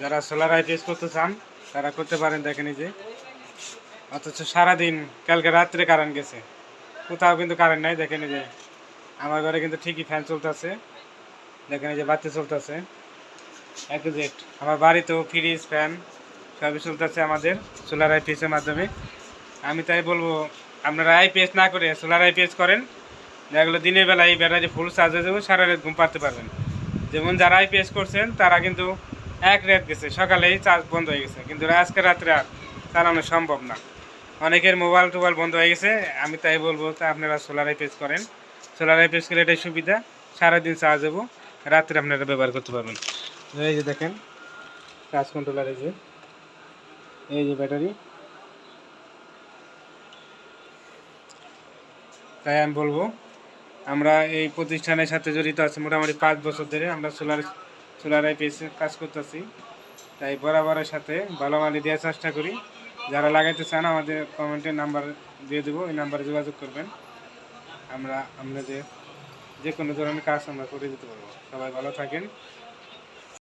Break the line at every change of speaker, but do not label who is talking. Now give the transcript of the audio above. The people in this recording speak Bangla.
যারা সোলার আইপিএস করতে চান, তারা করতে পারেন দেখেন এই যে। অথচ সারাদিন, কালকে রাত্রে কারেন্ট গেছে। কোথাও কিন্তু কারেন্ট নাই, দেখেন এই যে। আমার ঘরে কিন্তু ঠিকই ফ্যান চলতেছে। দেখেন এই যে বাতি চলতেছে। এক জেট আমার বাড়িতেও ফ্রিজ ফ্যান সবই চলতেছে আমাদের সোলার আইপিএস এর মাধ্যমে। আমি তাই বলব, আপনারা আইপিএস না করে সোলার আইপিএস করেন। যেগুলো দিনের বেলায় ব্যাটারি ফুল চার্জ হয়ে যাবে, সারা রাত ঘুম পাড়তে পারবেন। যেমন যারা আইপিএস করছেন, তারা কিন্তু এক রাত গেছে, সকালেই চার্জ বন্ধ হয়ে গেছে। কিন্তু আজকে রাত্রে আর চালানো সম্ভব না। অনেকের মোবাইল টোবাইল বন্ধ হয়ে গেছে, আমি তাই বলব তা আপনারা সোলার আইপিএস করেন। সোলার আইপিএস করলে এটাই সুবিধা, সারাদিন চার্জ দেবো, রাত্রে আপনারা ব্যবহার করতে পারবেন। এই যে দেখেন কাজ কন্ট্রোলার এই যে এই যে ব্যাটারি। তাই আমি বলব, আমরা এই প্রতিষ্ঠানের সাথে জড়িত আছি মোটামুটি পাঁচ বছর ধরে, আমরা সোলার সোলার পেয়েছে কাজ করতেছি। তাই বরাবরের সাথে ভালো মালি দেওয়ার চেষ্টা করি। যারা লাগাইতে চান আমাদের কমেন্টের নাম্বার দিয়ে দেবো, ওই নাম্বারে যোগাযোগ করবেন। আমরা আমরা যে যে কোনো ধরনের কাজ আমরা করে দিতে পারব। সবাই ভালো থাকেন।